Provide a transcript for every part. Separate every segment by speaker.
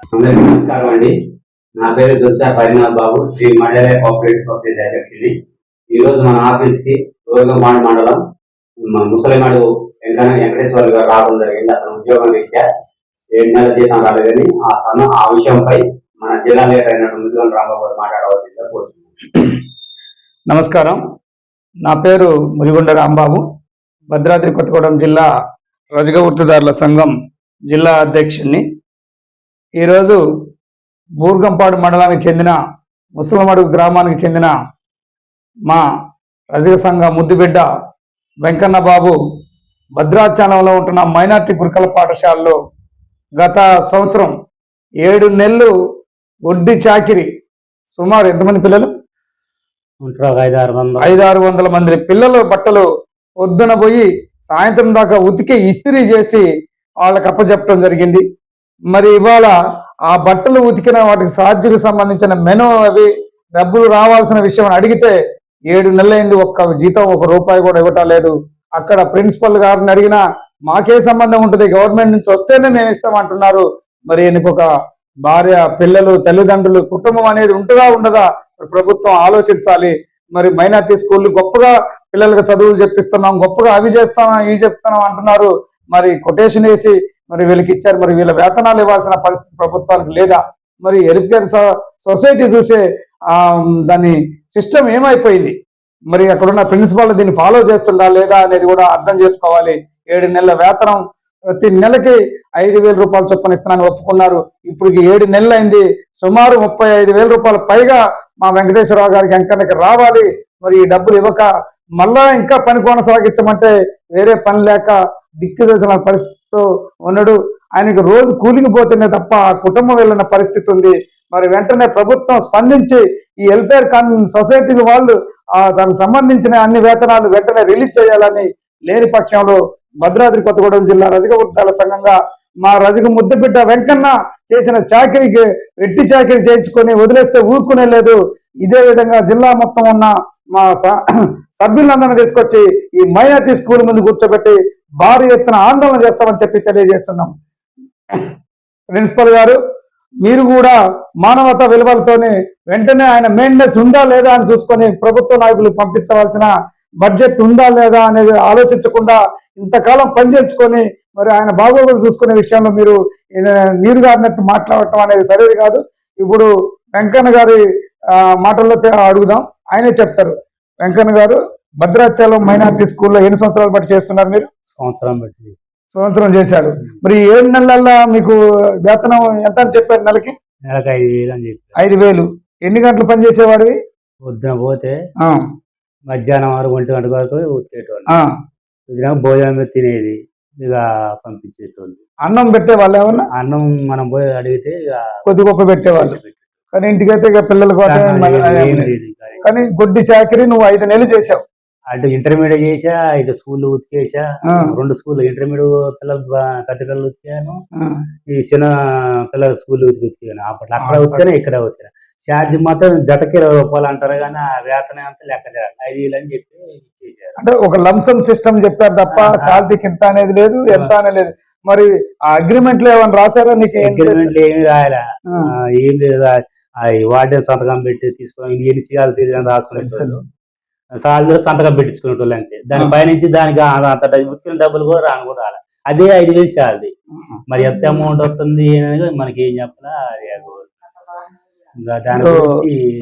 Speaker 1: అందరికీ నమస్కారం అండి. నా పేరు దుర్జా పరిణామ్ బాబు. శ్రీ మండలే కోఆపరేటివ్ సొసైటీ డైరెక్టర్ని ఈరోజు మన ఆఫీస్కి రోగమాడి మండలం మన ముసలిమాడు వెంకన్న వెంకటేశ్వర గారు రావడం జరిగింది. అతను ఉద్యోగం రీత్యా ఏడు నెలల జీతం రాలేదని ఆ సమ ఆ విషయంపై మన జిల్లా లీడర్ అయినటువంటి ముద్దుగం రాంబాబు గారు మాట్లాడవలసిందిగా కోరుతున్నాను.
Speaker 2: నమస్కారం. నా పేరు మురిగొండ రాంబాబు. భద్రాద్రి కొత్తగూడెం జిల్లా రజక వృత్తిదారుల సంఘం జిల్లా అధ్యక్షుడిని. ఈరోజు బూర్గంపాడు మండలానికి చెందిన ముసలమడుగు గ్రామానికి చెందిన మా రజక సంఘ ముద్దుబిడ్డ వెంకన్న బాబు భద్రాచలంలో ఉంటున్న మైనార్టీ గురుకుల పాఠశాలలో గత సంవత్సరం ఏడు నెలలు వడ్డీ చాకిరి. సుమారు ఎంతమంది పిల్లలు?
Speaker 1: ఉంటారు ఒక ఐదు ఆరు వందలు.
Speaker 2: ఐదు ఆరు వందల మంది పిల్లల బట్టలు పొద్దున పోయి సాయంత్రం దాకా ఉతికి ఇస్త్రీ చేసి వాళ్ళకి అప్పచెప్పడం జరిగింది. మరి ఇవాళ ఆ బట్టలు ఉతికిన వాటికి ఛార్జీకి సంబంధించిన మెను అవి డబ్బులు రావాల్సిన విషయం అడిగితే ఏడు నెలలైంది ఒక్క జీతం ఒక రూపాయి కూడా ఇవ్వటం లేదు. అక్కడ ప్రిన్సిపల్ గారిని అడిగినా మాకే సంబంధం ఉంటుంది గవర్నమెంట్ నుంచి వస్తేనే మేము ఇస్తామంటున్నారు. మరి ఈయనకు ఒక భార్య పిల్లలు తల్లిదండ్రులు కుటుంబం అనేది ఉంటుందా ఉండదా? ప్రభుత్వం ఆలోచించాలి. మరి మైనార్టీ స్కూళ్ళు గొప్పగా పిల్లలకు చదువులు చెప్పిస్తున్నాం గొప్పగా అవి చేస్తున్నాం ఇవి చెప్తున్నాం అంటున్నారు. మరి కొటేషన్ వేసి మరి వీళ్ళకి ఇచ్చారు. మరి వీళ్ళ వేతనాలు ఇవ్వాల్సిన పరిస్థితి ప్రభుత్వానికి లేదా? మరి హెల్త్ సొసైటీ చూసే దాని సిస్టమ్ ఏమైపోయింది? మరి అక్కడున్న ప్రిన్సిపాల్ దీన్ని ఫాలో చేస్తుందా లేదా అనేది కూడా అర్థం చేసుకోవాలి. ఏడు నెలల వేతనం ప్రతి నెలకి ఐదు వేల రూపాయలు చొప్పున ఇస్తున్నాను ఒప్పుకున్నారు. ఇప్పటికి ఏడు నెలలు అయింది సుమారు ముప్పై ఐదు వేల రూపాయలు పైగా మా వెంకటేశ్వరరావు గారికి ఎంకనకి రావాలి. మరి ఈ డబ్బులు ఇవ్వక మళ్ళా ఇంకా పని కొనసాగించమంటే వేరే పని లేక దిక్కు దోచిన తో ఉన్నాడు. ఆయనకు రోజు కూలికి పోతేనే తప్ప ఆ కుటుంబం వెళ్ళిన పరిస్థితి ఉంది. మరి వెంటనే ప్రభుత్వం స్పందించి ఈ వెల్ఫేర్ కాన్ సొసైటీ వాళ్ళు ఆ దానికి సంబంధించిన అన్ని వేతనాలు వెంటనే రిలీజ్ చేయాలని లేని పక్షంలో భద్రాద్రి కొత్తగూడెం జిల్లా రజక వృత్తాల సంఘంగా మా రజక ముద్దబిడ్డ వెంకన్న చేసిన చాకరీకి రెట్టి చాకరీ చేయించుకొని వదిలేస్తే ఊరుకునే లేదు. ఇదే విధంగా జిల్లా మొత్తం ఉన్న మా స- సభ్యులందరినీ తీసుకొచ్చి ఈ మైనార్టీ స్కూల్ ముందు కూర్చోబెట్టి భారీ ఎత్తున ఆందోళన చేస్తామని చెప్పి తెలియజేస్తున్నాం. ప్రిన్సిపల్ గారు మీరు కూడా మానవత విలువలతోనే వెంటనే ఆయన మెయింటెనెన్స్ ఉందా లేదా అని చూసుకొని ప్రభుత్వ నాయకులు పంపించవలసిన బడ్జెట్ ఉందా లేదా అనేది ఆలోచించకుండా ఇంతకాలం పనిచేసుకొని మరి ఆయన బాగోగులు చూసుకునే విషయంలో మీరు నీరు గారినట్టు మాట్లాడటం అనేది సరైనది కాదు. ఇప్పుడు వెంకన్న గారి మాటల్లో అడుగుదాం. ఆయనే చెప్తారు. వెంకన్న గారు భద్రాచలం మైనార్టీ స్కూల్లో ఎన్ని సంవత్సరాలు బట్టి చేస్తున్నారు మీరు?
Speaker 1: సంవత్సరం బట్టి
Speaker 2: సంవత్సరం చేశారు మరి ఏడు నెలల్లో మీకు వేతనం ఎంత అని చెప్పారు నెలకి?
Speaker 1: నెలకు ఐదు వేలు అని చెప్పి
Speaker 2: ఐదు వేలు. ఎన్ని గంటలు పని చేసేవాడివి?
Speaker 1: పొద్దున పోతే మధ్యాహ్నం వరకు ఒంటి గంట వరకు ఉతికేటోళ్ళు భోజనం తినేది ఇక పంపించేటోళ్ళు.
Speaker 2: అన్నం పెట్టేవాళ్ళు ఏమన్నా
Speaker 1: అన్నం మనం పోయి అడిగితే ఇక
Speaker 2: కొద్ది గొప్ప పెట్టేవాళ్ళు. కానీ ఇంటికైతే ఇక పిల్లల కోసం మళ్ళీ
Speaker 1: ఏం లేదు ఇక.
Speaker 2: కానీ గొడ్డి చాకరీ నువ్వు ఐదు నెలలు చేసావు
Speaker 1: అటు ఇంటర్మీడియట్ చేసా ఇటు స్కూల్ ఉతికేసా. రెండు స్కూల్ ఇంటర్మీడియట్ పిల్లలు కథకళ్ళు ఉతికాను ఈ చిన్న పిల్లల స్కూల్ ఉతికి ఉతికాను అప్పట్లో అక్కడ ఉతికాను ఇక్కడ ఉతికాను. ఛార్జ్ మాత్రం జతకి ఇరవై రూపాయలు అంటారు కానీ ఆ వేతనం అంతా లెక్క ఐదు వేలు అని చెప్పి ఇచ్చేసారు
Speaker 2: అంటే ఒక లంసమ్ సిస్టమ్ చెప్పారు తప్ప. శాలరీకి ఇంత అనేది లేదు ఎంత అనేది లేదు. మరి ఆ అగ్రిమెంట్లో ఏమైనా రాశారా నీకు ఏం
Speaker 1: అగ్రిమెంట్లు ఏమి.
Speaker 2: ఆ,
Speaker 1: ఏం లేదు. వార్డెన్ సంతకం పెట్టి తీసుకొని ఎన్ని చేయాలి రాసుకునేటోళ్ళు. సార్లు సంతకం పెట్టించుకునేటోళ్ళు అంతే. దాని
Speaker 2: ఆ.
Speaker 1: పైనుంచి దానికి అంత ఉతికిన డబ్బులు కూడా రాను కూడా రాలే. అదే ఐదు వేలు చాలది. మరి ఎంత అమౌంట్ వస్తుంది అనేది మనకి ఏం చెప్పాలా?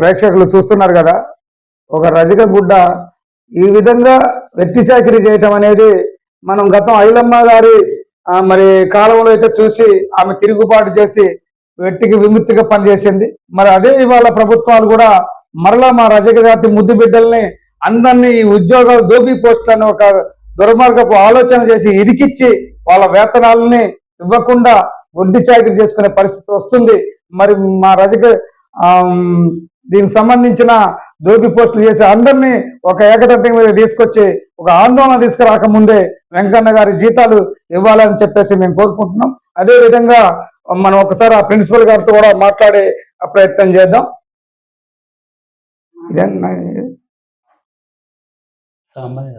Speaker 2: ప్రేక్షకులు చూస్తున్నారు కదా ఒక రజక గుడ్డ ఈ విధంగా వెట్టి చాకిరీ చేయటం అనేది మనం గతం ఐలమ్మ గారి మరి కాలంలో అయితే చూసి ఆమె తిరుగుబాటు చేసి వెట్టికి విముక్తిగా పనిచేసింది. మరి అదే ఇవాళ ప్రభుత్వాలు కూడా మరలా మా రజక జాతి ముద్దు బిడ్డల్ని అందరినీ ఈ ఉద్యోగాలు దోబీ పోస్టులను ఒక దుర్మార్గపు ఆలోచన చేసి ఇరికిచ్చి వాళ్ళ వేతనాలని ఇవ్వకుండా వడ్డీ చాకరీ చేసుకునే పరిస్థితి వస్తుంది. మరి మా రజక దీనికి సంబంధించిన దోపి పోస్టులు చేసి అందరినీ ఒక ఏకదట్టం మీద తీసుకొచ్చి ఒక ఆందోళన తీసుకురాకముందే వెంకన్న గారి జీతాలు ఇవ్వాలని చెప్పేసి మేము కోరుకుంటున్నాం. అదే విధంగా మనం ఒకసారి ఆ ప్రిన్సిపల్ గారితో కూడా మాట్లాడే ప్రయత్నం చేద్దాం. ఇదే
Speaker 1: అమ్మాయి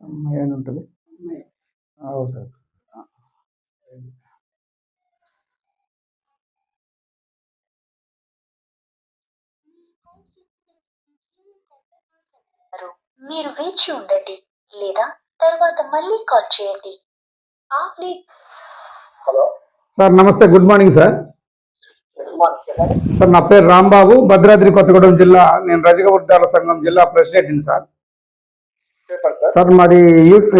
Speaker 2: అమ్మాయి అని ఉంటుంది?
Speaker 3: మీరు వేచి ఉండండి లేదా తర్వాత మళ్ళీ కాల్ చేయండి. హలో.
Speaker 2: సార్ నమస్తే గుడ్ మార్నింగ్ సార్. సార్ నా పేరు రాంబాబు భద్రాద్రి కొత్తగూడెం జిల్లా నేను రజక వృద్ధాల సంఘం జిల్లా ప్రెసిడెంట్ని సార్. సార్ మాది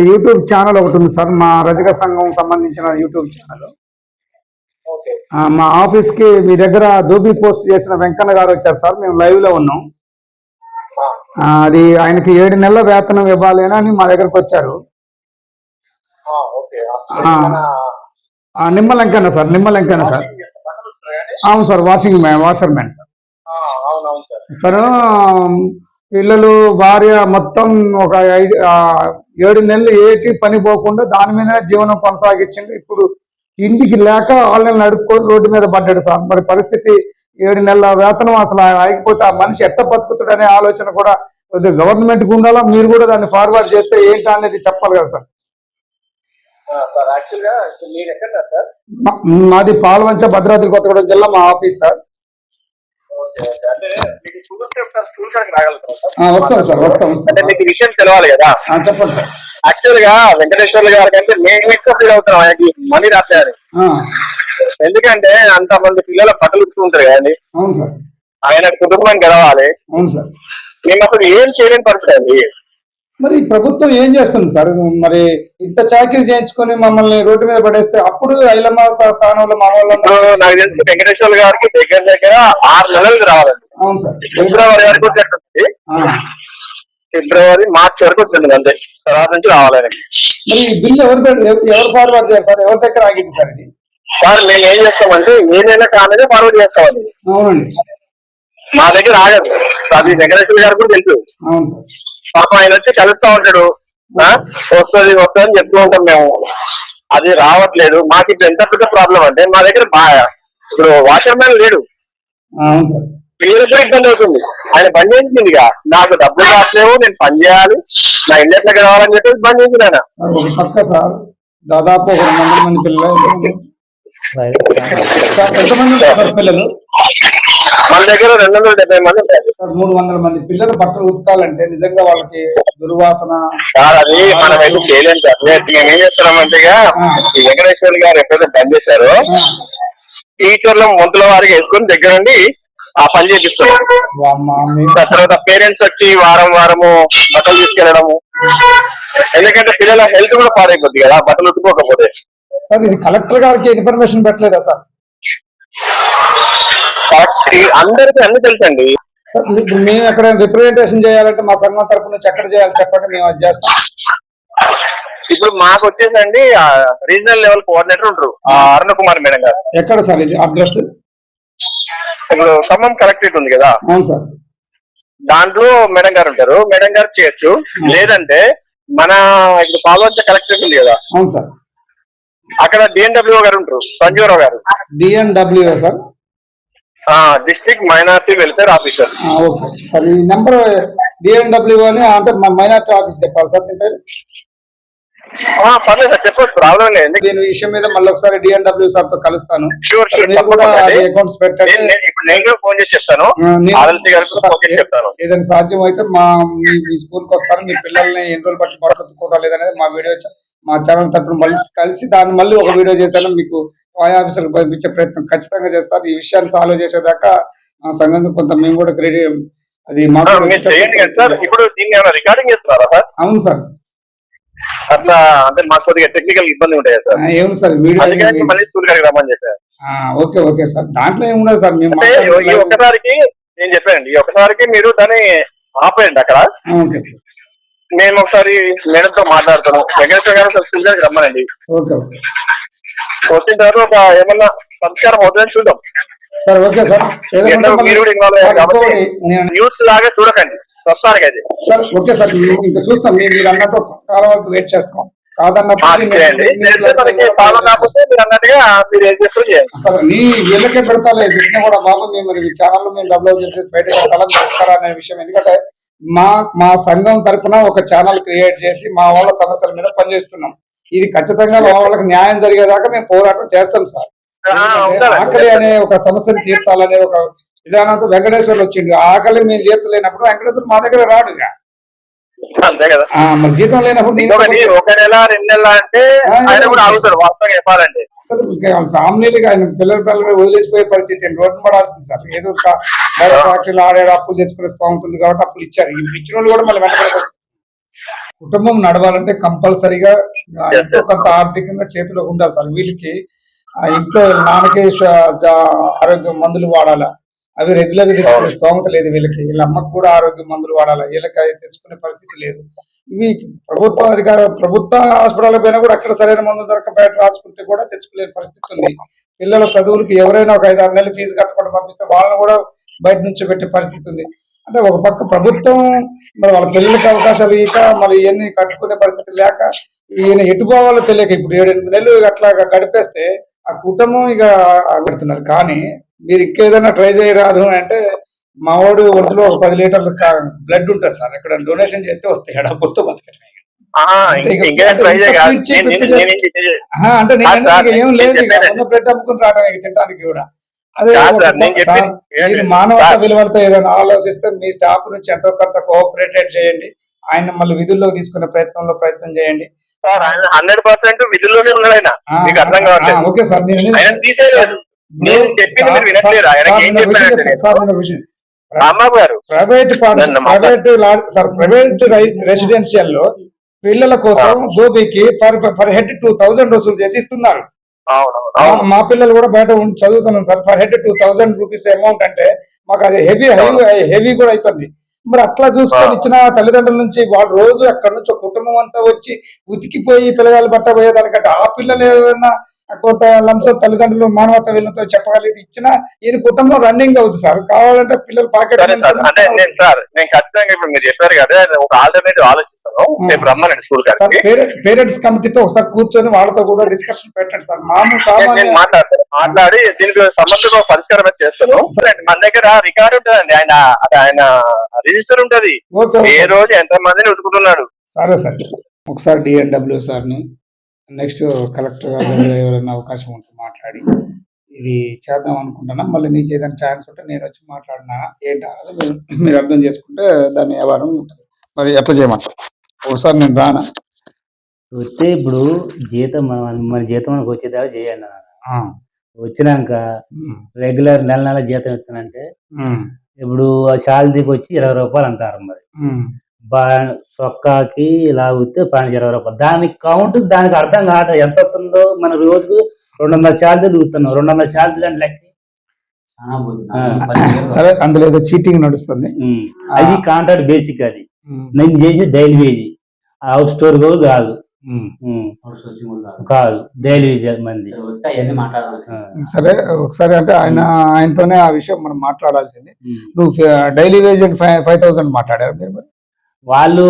Speaker 2: యూట్యూబ్ ఛానల్ ఒకటి ఉంది సార్ మా రజక సంఘం సంబంధించిన యూట్యూబ్ ఛానల్. మా ఆఫీస్కి మీ దగ్గర దోబీ పోస్ట్ చేసిన వెంకన్న గారు వచ్చారు సార్ మేము లైవ్లో ఉన్నాం అది ఆయనకి ఏడు నెలల వేతనం ఇవ్వాలి అని మా దగ్గరకు వచ్చారు. ఆ, ఆ, నిమ్మల వెంకన్న సార్ నిమ్మల వెంకన్న సార్. అవును sir washing man washer man sir.
Speaker 4: అవునవును సార్.
Speaker 2: తను పిల్లలు భార్య మొత్తం ఒక ఐదు ఏడు నెలలు ఏటి పని పోకుండా దాని మీద జీవనం కొనసాగించిండు ఇప్పుడు ఇంటికి లేక వాళ్ళని నడుపుకొని రోడ్డు మీద పడ్డాడు సార్. మరి పరిస్థితి ఏడు నెలల వేతనం అసలు ఆగిపోతే ఆ మనిషి ఎట్ట బతుకుతాడనే ఆలోచన కూడా కొద్దిగా గవర్నమెంట్ ఉండాలా మీరు కూడా దాన్ని ఫార్వర్డ్ చేస్తే ఏంటి అనేది చెప్పాలి కదా సార్. మాది పాల్వంచ భద్రాద్రి కొత్తగూడెం జిల్లా మా ఆఫీస్ సార్. వస్తాం సార్ వస్తాం వస్తాం.
Speaker 4: అంటే మీకు విషయం తెలవాలి కదా.
Speaker 2: చెప్పండి సార్.
Speaker 4: యాక్చువల్గా వెంకటేశ్వర్లు గారి కంటే మేము ఎక్కువ ఫీల్ అవుతున్నాం ఆయనకి. మనీ
Speaker 2: ఆ,
Speaker 4: ఎందుకంటే అంత మంది పిల్లల ఉట్టుకుంటారు కదండి.
Speaker 2: అవును సార్.
Speaker 4: ఆయన కుటుంబం గెలవాలి.
Speaker 2: అవును సార్.
Speaker 4: మేము అసలు ఏం చేయలేని పరిస్థితి అండి.
Speaker 2: మరి ప్రభుత్వం ఏం చేస్తుంది సార్? మరి ఇంత చాకరీ చేయించుకొని మమ్మల్ని రోడ్డు మీద పడేస్తే అప్పుడు ఐలమ్మ స్థానంలో మా వాళ్ళు
Speaker 4: నాకు తెలిసి వెంకటేశ్వర్లు గారికి దగ్గర దగ్గర ఆరు నెలలు రావాలండి
Speaker 2: అవును సార్.
Speaker 4: ఫిబ్రవరి వరకు వచ్చేటట్టుంది
Speaker 2: ఆ.
Speaker 4: ఫిబ్రవరి మార్చి వరకు వచ్చింది అంతే. తర్వాత నుంచి రావాలి ఆయనకి.
Speaker 2: మరి బిల్లు ఎవరు ఎవరు ఫార్వర్డ్ చేయాలి సార్? ఎవరి దగ్గర ఆగింది సార్ ఇది?
Speaker 4: సార్ మేము ఏం చేస్తామంటే ఏదైనా కాలేదే ఫార్వర్డ్ చేస్తామండి.
Speaker 2: అవునండి.
Speaker 4: మా దగ్గర ఆగదు. అది వెంకటేశ్వర గారు కూడా తెలుసు.
Speaker 2: అవును సార్.
Speaker 4: పాపం ఆయన వచ్చి కలుస్తా ఉంటాడు. ఆ, వస్తుంది వస్తుంది అని చెప్తూ ఉంటాం మేము. అది రావట్లేదు. మాకు ఇప్పుడు ఎంత పెద్ద ప్రాబ్లం అంటే మా దగ్గర బాగా ఇప్పుడు వాషర్ మ్యాన్ లేడు.
Speaker 2: అవును సార్.
Speaker 4: పిల్లలతో ఇబ్బంది అవుతుంది. ఆయన పని చేసిందిగా నాకు డబ్బులు రావట్లేవు నేను పని చేయాలి. నా ఇండస్ట్రీకి రావాలని చెప్పేసి పని చేసింది ఆయన.
Speaker 2: సార్ ఒక పక్క సార్ దాదాపు ఒక రెండు వందల మంది పిల్లలు. సార్ ఎంతమంది పిల్లలు?
Speaker 4: మన దగ్గర రెండు వందల డెబ్బై మంది
Speaker 2: సార్ మూడు వందల మంది పిల్లలు బట్టలు ఉతకాలంటే నిజంగా వాళ్ళకి దుర్వాసన
Speaker 4: సార్ అది మనం అయితే చేయలేం సార్? మేము ఏం చేస్తున్నామంటే వెంకటేశ్వర గారు ఎప్పుడైతే బంద్ చేశారో టీచర్లు ముందుల వారికి వేసుకుని దగ్గర నుండి ఆ పని చేపిస్తున్నాం
Speaker 2: వామ్మా, మీ-
Speaker 4: ఆ తర్వాత పేరెంట్స్ వచ్చి వారం వారము బట్టలు తీసుకెళ్ళడము. ఎందుకంటే పిల్లల హెల్త్ కూడా పాడైపోద్ది కదా బట్టలు ఉతుకోకపోతే
Speaker 2: సార్ ఇది కలెక్టర్ గారికి ఇన్ఫర్మేషన్ పెట్టలేదా సార్?
Speaker 4: కాబట్టి అందరికీ అన్ని తెలుసండి.
Speaker 2: మేము ఎక్కడ రిప్రజెంటేషన్ చేయాలంటే మా సంఘం తరపు నుంచి ఎక్కడ చేయాలి చెప్పండి మేము అది చేస్తాం.
Speaker 4: ఇప్పుడు మాకు వచ్చేసండి రీజనల్ లెవెల్ కోఆర్డినేటర్ ఉంటారు. ఆ అరుణ కుమార్ మేడం గారు.
Speaker 2: ఎక్కడ సార్ ఇది అడ్రస్?
Speaker 4: ఇప్పుడు ఖమ్మం కలెక్టరేట్ ఉంది కదా.
Speaker 2: అవును సార్.
Speaker 4: దాంట్లో మేడం గారు ఉంటారు. మేడం గారు చేయొచ్చు. లేదంటే మన ఇప్పుడు పాల్వంచ కలెక్టరేట్ ఉంది కదా.
Speaker 2: అవును సార్.
Speaker 4: అక్కడ డిఎన్డబ్ల్యూ గారు ఉంటారు. సంజీవరావు గారు.
Speaker 2: DNW sir?
Speaker 4: District minority welfare officer
Speaker 2: okay. Sir ఈ నెంబర్ డిఎన్డబ్ల్యూ అని అంటే మా మైనార్టీ ఆఫీస్ చెప్పాలి సార్ దీని పేరు?
Speaker 4: పర్లేదు సార్ చెప్పొచ్చు ప్రాబ్లం లేదు.
Speaker 2: దీని విషయం మీద మళ్ళీ ఒకసారి డిఎన్డబ్ల్యూ సార్తో కలుస్తాను.
Speaker 4: షూర్ షూర్
Speaker 2: కూడా అకౌంట్స్ పెట్టండి.
Speaker 4: నేను నేను- నేను కూడా ఫోన్ చేసి చెప్తాను.
Speaker 2: నేను-
Speaker 4: ఆర్ఎల్సీ గారికి ఫోన్ చేసి చెప్తాను.
Speaker 2: ఏదైనా సాధ్యం అయితే మా మీ మీ స్కూల్కి వస్తారు మీ పిల్లల్ని ఎన్ని రోజులు బట్టి బట్టలు లేదనేది మా వీడియో మా ఛానల్ తరపున మళ్ళీ కలిసి దాన్ని మళ్ళీ ఒక వీడియో చేశాను మీకు ఆయా ఆఫీసర్కి పంపించే ప్రయత్నం ఖచ్చితంగా చేస్తారు. ఈ విషయాన్ని సాల్వ్ చేసేదాకా సంఘం కొంత మేము కూడా క్రెడిట్ అది
Speaker 4: సార్ సార్.
Speaker 2: అవును సార్.
Speaker 4: అట్లా అంటే మాకు కొద్దిగా టెక్నికల్ ఇబ్బంది ఉంటాయి సార్?
Speaker 2: ఏముంది సార్ వీడియో
Speaker 4: మళ్ళీ స్కూల్ గారికి రమ్మని చెప్పారు
Speaker 2: ఓకే ఓకే సార్. దాంట్లో ఏముండదు సార్. మేము
Speaker 4: ఈ ఒక్కసారికి నేను చెప్పానండి. ఈ ఒక్కసారికి మీరు దాన్ని ఆపేయండి అక్కడ.
Speaker 2: Okay sir.
Speaker 4: మేము ఒకసారి మేడంతో మాట్లాడతాను వెంకటేశ్వర గారు ఒకసారి స్కూల్ గారికి రమ్మనండి.
Speaker 2: Okay okay.
Speaker 4: వచ్చిన తర్వాత ఒక ఏమన్నా పరిష్కారం అవుతుందని చూద్దాం.
Speaker 2: Sir okay sir.
Speaker 4: మీరు కూడా ఇన్వాల్వ్ అయ్యారు
Speaker 2: సార్,
Speaker 4: కాబట్టి
Speaker 2: ఇంకొకటి నేను
Speaker 4: న్యూస్ లాగా చూడకండి ప్రస్తుతానికి అది
Speaker 2: సార్ ఓకే సార్ ఇంకా చూస్తాం. మీరు అన్నట్టు కాలం వరకు వెయిట్ చేస్తాం. వీళ్ళకే పెడతాలే విషయం కూడా బాబు మేము మరి ఛానల్ మేము డెవలప్ చేసి బయట కలం చేస్తారా అనే విషయం. ఎందుకంటే మా మా సంఘం తరపున ఒక ఛానల్ క్రియేట్ చేసి మా వాళ్ళ సమస్యల మీద పనిచేస్తున్నాం. ఇది ఖచ్చితంగా వాళ్ళకి న్యాయం జరిగేదాకా మేము పోరాటం చేస్తాం సార్. ఆకలి అనే ఒక సమస్యను తీర్చాలనే ఒక విధానంతో వెంకటేశ్వర్లు వచ్చిండు. ఆ ఆకలి మేము తీర్చలేనప్పుడు వెంకటేశ్వరుడు మా దగ్గర రాడు ఇక. మరి జీతం లేనప్పుడు
Speaker 4: ఒక నెల రెండు నెలల అంటే ఆయన కూడా ఆగుతాడు వాస్తవంగా చెప్పాలంటే.
Speaker 2: అసలు ఫ్యామిలీగా ఆయన పిల్లల పిల్లలు వదిలేసిపోయే పరిస్థితి రోడ్డు పడాల్సింది సార్. ఏదో ఒక బయట ఫ్యాక్టరీలో ఆడాడు అప్పులు తెచ్చుకునే స్థాయి ఉంటుంది కాబట్టి అప్పులు ఇచ్చారు. ఇచ్చిన వాళ్ళు కూడా మళ్ళీ వెంటనే కుటుంబం నడవాలంటే కంపల్సరీగా ఎంతో కొంత ఆర్థికంగా చేతిలో ఉండాలి సార్. వీళ్ళకి ఇంట్లో నాన్నకి ఆరోగ్య మందులు వాడాలా? అవి రెగ్యులర్గా తెచ్చుకునే స్తోమత లేదు వీళ్ళకి. వీళ్ళ అమ్మకు కూడా ఆరోగ్య మందులు వాడాలా? వీళ్ళకి తెచ్చుకునే పరిస్థితి లేదు. ఇవి ప్రభుత్వ అధికార ప్రభుత్వ హాస్పిటల్ పోయినా కూడా అక్కడ సరైన మందు దొరక బయట రాసుకుంటే కూడా తెచ్చుకునే పరిస్థితి ఉంది. పిల్లల చదువులకి ఎవరైనా ఒక ఐదు ఆరు నెలలు ఫీజు కట్టకుండా పంపిస్తే వాళ్ళని కూడా బయట నుంచి పెట్టే పరిస్థితి ఉంది. అంటే ఒక పక్క ప్రభుత్వం మరి వాళ్ళ పిల్లలకి అవకాశాలు ఇక మరి ఇవన్నీ కట్టుకునే పరిస్థితి లేక ఈయన ఎటు పోవాలో తెలియక ఇప్పుడు ఏడెనిమిది నెలలు అట్లా గడిపేస్తే ఆ కుటుంబం ఇక పెడుతున్నారు కానీ మీరు ఇంకేదైనా ట్రై చేయరాదు అంటే మా వాడు ఒంట్లో ఒక పది లీటర్ల బ్లడ్ ఉంటుంది సార్. ఇక్కడ డొనేషన్ చేస్తే వస్తాయి. డబ్బులతో బతకటమే అంటే నేను ఏం లేదు బ్రెడ్ అమ్ముకుని రావడం ఇక తినడానికి కూడా. మానవతా
Speaker 4: సార్.
Speaker 2: విలువలతో ఏదైనా ఆలోచిస్తే మీ స్టాఫ్ నుంచి ఎంతో కొంత కోఆపరేటెడ్ చేయండి. ఆయన మళ్ళీ విధుల్లోకి తీసుకునే ప్రయత్నంలో ప్రయత్నం చేయండి.
Speaker 4: సార్ ఆయన హండ్రెడ్ పర్సెంట్ విధుల్లోనే ఉన్నాడు ఆయన.
Speaker 2: ఆ,
Speaker 4: మీకు అర్థం
Speaker 2: ఆ,
Speaker 4: కావట్లేదు.
Speaker 2: ఓకే సార్ నేను
Speaker 4: ఆయన తీసేయలేదు. నేను చెప్పింది మీరు వినట్లేరు ఆయనకి ఏం చెప్పానంటే
Speaker 2: సార్ విషయం.
Speaker 4: గారు.
Speaker 2: ప్రైవేట్ సార్ ప్రైవేట్ రెసిడెన్షియల్లో పిల్లల కోసం గోబీకి for for head two thousand వసూలు చేసి ఇస్తున్నారు. మా- పిల్లలు కూడా బయట ఉండి చదువుతున్నాం sir. For head two thousand rupees amount అంటే మాకు అది హెవీ హెవీ కూడా అవుతుంది మరి అట్లా చూసుకొని ఇచ్చిన తల్లిదండ్రుల నుంచి వాళ్ళు రోజు అక్కడ నుంచి ఒక కుటుంబం అంతా వచ్చి ఉతికిపోయి పిల్లగాళ్ళు బట్ట పోయేదానికంటే ఆ పిల్లలు ఏమైనా కొంత లంచం తల్లిదండ్రులు మానవత వీళ్ళతో చెప్పగలిగి ఇచ్చిన ఈయన కుటుంబం రన్నింగ్ అవుతుంది సార్. కావాలంటే పిల్లలు పాకెట్
Speaker 4: అంటే నేను సార్ నేను ఖచ్చితంగా ఇప్పుడు మీరు చెప్పారు కదా ఒక ఆల్టర్నేటివ్ ఆలోచిస్తాను. రేపు రమ్మనండి స్కూల్
Speaker 2: పేరెంట్స్ కమిటీతో ఒకసారి కూర్చొని వాళ్ళతో కూడా డిస్కషన్ పెట్టండి సార్. మామూలు
Speaker 4: మాట్లాడతాను. మాట్లాడి దీనికి సమస్యకు పరిష్కారం చేస్తాను. సరే, మన దగ్గర రికార్డు ఉంటుందండి. ఆయన ఆయన రిజిస్టర్ ఉంటది. ఏ. రోజు ఎంత మందిని ఉతుకుతున్నాడు?
Speaker 2: సరే సార్. ఒకసారి డిఎన్డబ్ల్యూ సార్ని నెక్స్ట్ కలెక్టర్ గారు దగ్గర ఎవరైనా అవకాశం ఉంటే మాట్లాడి ఇది చేద్దాం అనుకుంటున్నా. మళ్ళీ మీకు ఏదైనా ఛాన్స్ ఉంటే నేను వచ్చి మాట్లాడినా ఏంటి మీరు అర్థం చేసుకుంటే దాని వ్యవహారం ఉంటుంది. మరి ఎట్లా చేయమంటారు ఒకసారి నేను రానా?
Speaker 5: వస్తే ఇప్పుడు జీతం మన జీతం మనకు వచ్చేదాకా చేయండి అన్న. వచ్చినాక రెగ్యులర్ నెల నెల జీతం ఇస్తానంటే ఇప్పుడు ఆ శాలరీకి వచ్చి ఇరవై రూపాయలు అంటారు మరి. చొక్కాకి లాగితే పన్నెండు ఇరవై రూపాయలు. దానికి కౌంట్ దానికి అర్థం కాదు ఎంత వస్తుందో మన రోజుకు రెండు వందల ఛార్జీలు ఊతున్నాం రెండు వందల ఛార్జీలు అంటే లెక్క.
Speaker 2: సరే అందులో ఏదో చీటింగ్ నడుస్తుంది.
Speaker 5: అది కాంట్రాక్ట్ బేసిక్ అది. నేను చేసి డైలీ వేజ్ హౌస్ స్టోర్ కూడా కాదు.
Speaker 1: కాదు.
Speaker 5: కాదు డైలీ వేజ్ మంది.
Speaker 1: సరే, వస్తే అవన్నీ మాట్లాడాలి.
Speaker 5: ఆ.
Speaker 2: సరే ఒకసారి అంటే ఆయన ఆయనతోనే ఆ విషయం మనం మాట్లాడాల్సింది. నువ్వు daily wage five five thousand మాట్లాడారు మరి?
Speaker 5: వాళ్ళు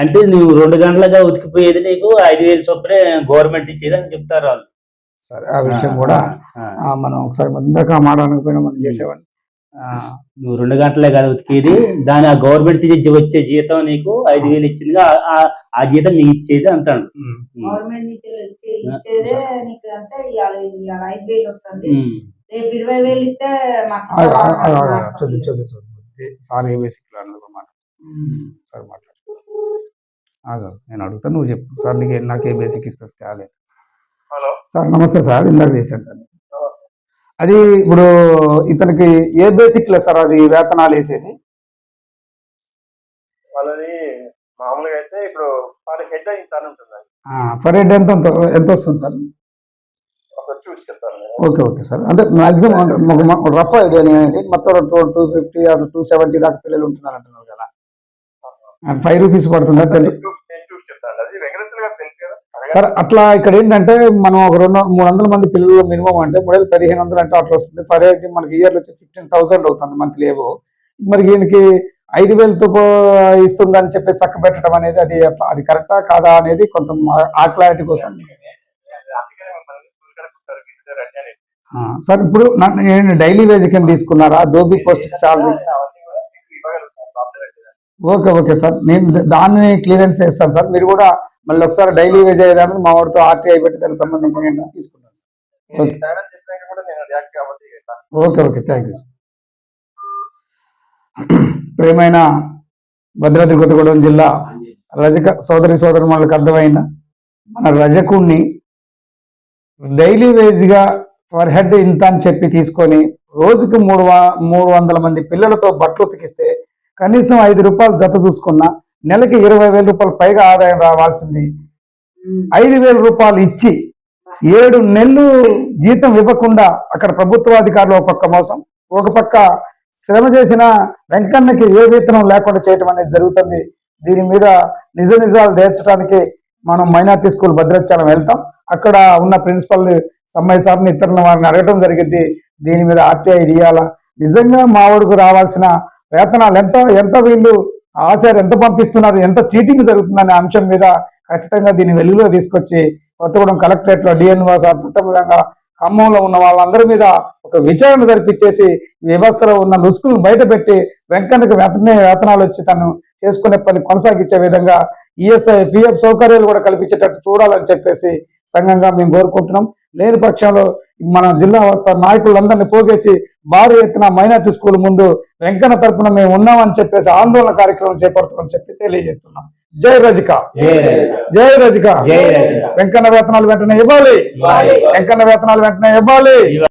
Speaker 5: అంటే నువ్వు రెండు గంటలుగా ఉతికిపోయేది నీకు ఐదు వేలు చొప్పునే గవర్నమెంట్ ఇచ్చేది అని చెప్తారు వాళ్ళు.
Speaker 2: సరే ఆ విషయం కూడా మనం ఒకసారి ముందుగా మాట్లాడకపోయినా మనం చేసేవాడిని. ఆ,
Speaker 5: నువ్వు రెండు గంటలే కదా ఉతికేది దాని ఆ గవర్నమెంట్ నుంచి వచ్చే జీతం నీకు ఐదు వేలు ఇచ్చింది ఆ జీతం నీకు ఇచ్చేది అంటాడు.
Speaker 2: ఉమ్.
Speaker 5: ఉమ్.
Speaker 6: గవర్నమెంట్ నుంచి ఇచ్చే- ఇచ్చేదే నీకు అంటే ఇవాళ ఇవాళ ఐదు వేలు వస్తుంది.
Speaker 5: ఉమ్.
Speaker 6: రేపు ఇరవై వేలు ఇస్తే
Speaker 2: సార్ ఏ బేసిక్ సార్ మాట్లాడు ఆగు, నేను అడుగుతాను నువ్వు చెప్పు. సార్ నీకు ఏ- నాకు బేసిక్ ఇస్తుంది కాలేదు
Speaker 4: హలో.
Speaker 2: సార్ నమస్తే సార్ ఇందాక చేశాను సార్. అది ఇప్పుడు ఇతనికి ఏ బేసిక్ లేదు సార్ అది వేతనాలు వేసేది?
Speaker 4: వాళ్ళది మామూలుగా అయితే ఇప్పుడు వాళ్ళ హెడ్ ఇంత ఉంటుంది
Speaker 2: ఫర్ హెడ్ ఎంత ఎంత వస్తుంది సార్?
Speaker 4: చూసి చెప్తాను.
Speaker 2: Okay okay sir. అంటే మాక్సిమం రఫ్ ఐడియా అనేది మొత్తం two two fifty or two seventy దాకా పిల్లలు ఉంటున్నారు అంటున్నారు కదా. ఫైవ్ రూపీస్ పడుతుందా. సార్ అట్లా ఇక్కడ ఏంటంటే మనం ఒక రెండు మూడు వందల మంది పిల్లలు మినిమం అంటే మూడు వేలు పదిహేను వందలు అంటే అట్లా వస్తుంది. ఫర్ మనకి ఇయర్లో వచ్చి ఫిఫ్టీన్ థౌసండ్ అవుతుంది మంత్లీ ఏవో. మరి ఈయనకి ఐదు వేలతో ఇస్తుందని చెప్పి చక్క పెట్టడం అనేది అది అది కరెక్టా కాదా అనేది కొంత ఆ క్లారిటీ కోసం. సార్ ఇప్పుడు నేను డైలీ వేజ్ కింద తీసుకున్నారా? దోబీ పోస్ట్ శాలరీ
Speaker 4: అవన్నీ కూడా మీకు ఇవ్వగలుగుతాం సాఫ్ట్వేర్ అయితే.
Speaker 2: Okay okay sir. నేను దాన్ని క్లియరెన్స్ చేస్తాను సార్. మీరు కూడా మళ్ళీ ఒకసారి డైలీ వేజ్ అయ్యేదాన్ని మా వాడితో ఆర్టీఐ పెట్టి దానికి సంబంధించిన
Speaker 4: కాబట్టి
Speaker 2: okay. Okay thank you sir. ప్రేమైన భద్రాద్రి కొత్తగూడెం జిల్లా రజక సోదరి సోదరి వాళ్ళకి అర్థమైందా మన రజకుణ్ణి డైలీ వేజ్గా పర్ హెడ్ ఇంత అని చెప్పి తీసుకొని రోజుకి మూడు మూడు వందల మంది పిల్లలతో బట్టలు ఉతికిస్తే కనీసం ఐదు రూపాయలు జత చూసుకున్నా నెలకి ఇరవై వేల రూపాయలు పైగా ఆదాయం రావాల్సింది. ఐదు వేల రూపాయలు ఇచ్చి ఏడు నెలలు జీతం ఇవ్వకుండా అక్కడ ప్రభుత్వాధికారులు ఒక పక్క మోసం ఒక పక్క శ్రమ చేసిన వెంకన్నకి ఏ వేతనం లేకుండా చేయటం అనేది జరుగుతుంది. దీని మీద నిజ నిజాలు తీర్చడానికి మనం మైనార్టీ స్కూల్ భద్రాచలం వెళ్తాం. అక్కడ ఉన్న ప్రిన్సిపల్ సమ్మయ్య సార్ని ఇతరుల వారిని అడగటం జరిగింది. దీని మీద ఆర్టీఐ ఇయ్యాలా. నిజంగా మా వాడికి రావాల్సిన వేతనాలు ఎంత ఎంత వీళ్ళు ఆశారు ఎంత పంపిస్తున్నారు ఎంత చీటింగ్ జరుగుతుందనే అంశం మీద ఖచ్చితంగా దీన్ని వెలుగులో తీసుకొచ్చి కొత్తగూడెం కలెక్టరేట్లో డిఎన్ఓ అద్భుతంగా ఖమ్మంలో ఉన్న వాళ్ళందరి మీద ఒక విచారణ జరిపించేసి వ్యవస్థలో ఉన్న లుసుకులను బయటపెట్టి వెంకన్నకి వెంటనే వేతనాలు వచ్చి తను చేసుకునే పని కొనసాగించే విధంగా ఈఎస్ఐ పిఎఫ్ సౌకర్యాలు కూడా కల్పించేటట్టు చూడాలని చెప్పేసి సంఘంగా మేము కోరుకుంటున్నాం. లేని పక్షంలో మన జిల్లా వస్తా నాయకులందరినీ పోగేసి భారీ ఎత్తున మైనార్టీ స్కూల్ ముందు వెంకన్న తరపున మేము ఉన్నామని చెప్పేసి ఆందోళన కార్యక్రమం చేపడతామని చెప్పి తెలియజేస్తున్నాం. జై రజిక.
Speaker 5: జై రజిక.
Speaker 2: వెంకన్న వేతనాలు వెంటనే
Speaker 5: ఇవ్వాలి.
Speaker 2: వెంకన్న వేతనాలు వెంటనే ఇవ్వాలి.